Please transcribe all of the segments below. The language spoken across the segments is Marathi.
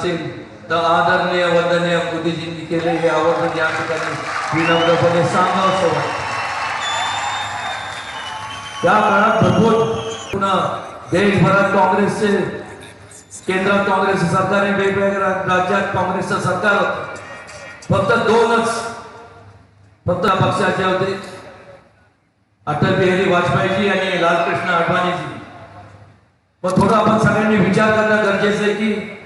असतील तर आदरणीय वंदनीय मोदीजींनी केले हे आवर्जून या ठिकाणी विनम्रपणे सांगावं असं वाटतं. त्या काळात भरपूर पुन्हा देशभरात काँग्रेसचे केंद्रात काँग्रेसचं सरकार आहे वेगवेगळ्या राज्यात काँग्रेसचं सरकार होतं. फक्त दोनच फक्त पक्षाचे होते. अटल बिहारी वाजपेयीजी आणि लालकृष्ण अडवाणीजी. मग थोडं आपण सगळ्यांनी विचार करणं गरजेचं आहे की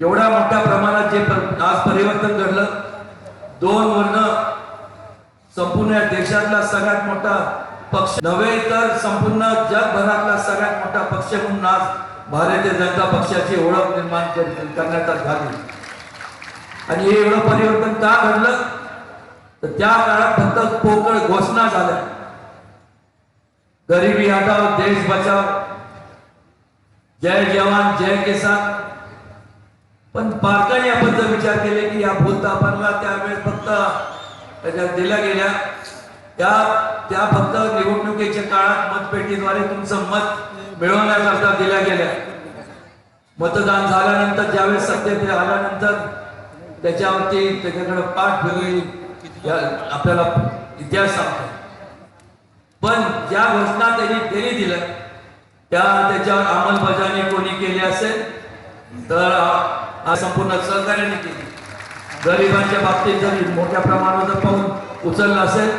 एवढ्या मोठ्या प्रमाणात जे आज परिवर्तन घडलं दोन वर्ण संपूर्ण या देशातला सगळ्यात मोठा पक्ष नव्हे तर संपूर्ण जगभरातला सगळ्यात मोठा पक्ष म्हणून आज भारतीय जनता पक्षाची ओळख निर्माण करण्यात झाली आणि हे एवढं परिवर्तन का घडलं? तर त्या काळात फक्त पोकळ घोषणा झाल्या. गरिबी हटाव देश बचाव जय जवान जय किसान. पण बारकाईने आपण जर विचार केले की या भूलतापांना त्यावेळेस फक्त त्याच्या दिल्या गेल्या. त्या त्या फक्त निवडणुकीच्या काळात मतपेटीद्वारे तुमचं मत मिळवण्याकरता दिल्या गेल्या. मतदान झाल्यानंतर ज्यावेळेस सत्तेत आल्यानंतर त्याच्यावरती त्याच्याकडे पाठ फिरली आपल्याला इतिहास सांगतो. पण ज्या घोषणा त्यांनी त्यांनी दिल्या त्या त्याच्यावर अंमलबजावणी कोणी केली असेल? तर संपूर्ण सहकार्याने केली. गरिबांच्या बाबतीत जर मोठ्या प्रमाणावर जर पाऊल उचललं असेल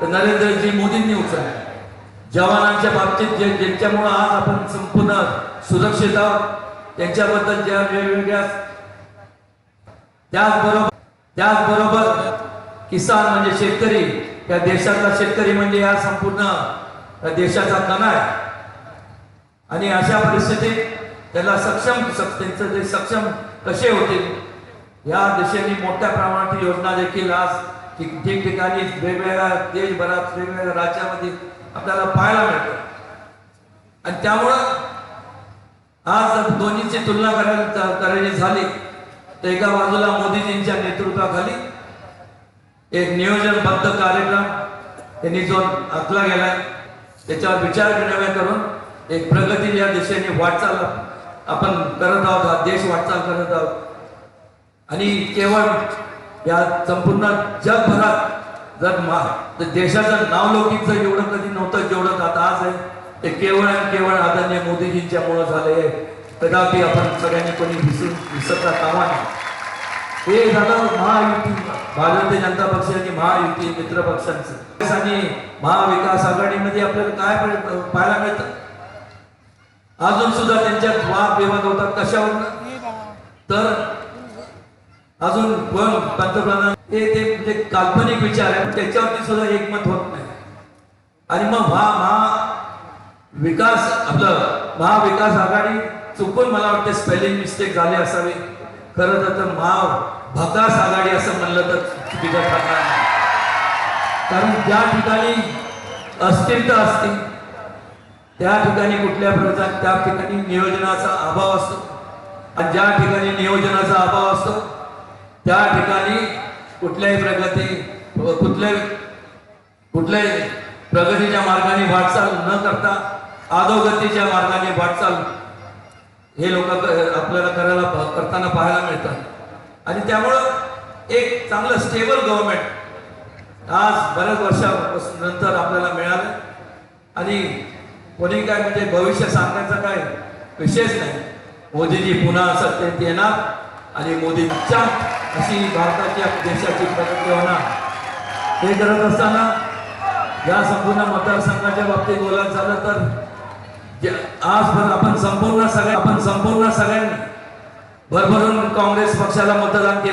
तर नरेंद्रजी मोदींनी उचललं. जवानांच्या बाबतीत जे ज्यांच्यामुळं आज आपण संपूर्ण सुरक्षित आहोत त्यांच्याबद्दल ज्या वेगवेगळ्या त्याचबरोबर त्याचबरोबर किसान म्हणजे शेतकरी या देशातला शेतकरी म्हणजे या संपूर्ण देशाचा कणा आहे. आणि अशा परिस्थितीत त्याला सक्षम त्यांचं जे सक्षम कसे होतील या दिशेने मोठ्या प्रमाणात योजना देखील आज ठिकठिकाणी वेगवेगळ्या देशभरात वेगवेगळ्या राज्यामध्ये आपल्याला पाहायला मिळतं. आणि त्यामुळं आज जर दोन्हीची तुलना करायला करायची झाली तर एका बाजूला मोदीजींच्या नेतृत्वाखाली एक नियोजनबद्ध कार्यक्रम त्यांनी जो आखला गेलाय त्याच्यावर विचार विनिमय करून एक प्रगती या दिशेने वाटचाल आपण करत आहोत हा देश वाटचाल करत आहोत. आणि केवळ या संपूर्ण जगभरात जर मा देशाचं नावलौकिक जर एवढं कधी नव्हतं जेवढं आता आज आहे ते केवळ आणि केवळ आदरणीय मोदीजींच्या मुळे झाले आहे. कदापि आपण सगळ्यांनी कोणी विसरून विसरता कामा नये. हे झालं महायुती भारतीय जनता पक्ष आणि महायुती मित्र पक्षांचं. आणि महाविकास आघाडीमध्ये आपल्याला काय पाहायला मिळतं? अजून सुद्धा त्यांच्यात वाद विवाद होतात कशावर? तर अजून पण पंतप्रधान. हे ते म्हणजे काल्पनिक विचार आहे. त्याच्यावरती सुद्धा एकमत होत नाही. आणि मग महा महा विकास आपलं महाविकास आघाडी चुकून मला वाटते स्पेलिंग मिस्टेक झाले असावे. खरं तर महा भकास आघाडी असं म्हणलं तर चुकीचं ठरणार नाही. कारण ज्या ठिकाणी अस्थिरता असते त्या ठिकाणी कुठल्या प्रकार त्या ठिकाणी नियोजनाचा अभाव असतो. आणि ज्या ठिकाणी नियोजनाचा अभाव असतो त्या ठिकाणी कुठल्याही प्रगती कुठल्याही कुठल्याही प्रगतीच्या मार्गाने वाटचाल न करता अधोगतीच्या मार्गाने वाटचाल हे लोक आपल्याला करायला करताना पाहायला मिळतात. आणि त्यामुळं एक चांगलं स्टेबल गव्हर्नमेंट आज बऱ्याच वर्षानंतर आपल्याला मिळालं. आणि कोणी काय म्हणजे भविष्य सांगण्याचा काय? विशेष नाही. मोदीजी पुन्हा सत्तेत येणार आणि मोदीच्या अशी भारताची देशाची प्रगती होणार. हे करत असताना या संपूर्ण मतदारसंघाच्या बाबतीत बोलायला झालं तर आज पण आपण संपूर्ण सगळ्या आपण संपूर्ण सगळ्यांनी भरभरून काँग्रेस पक्षाला मतदान केलं.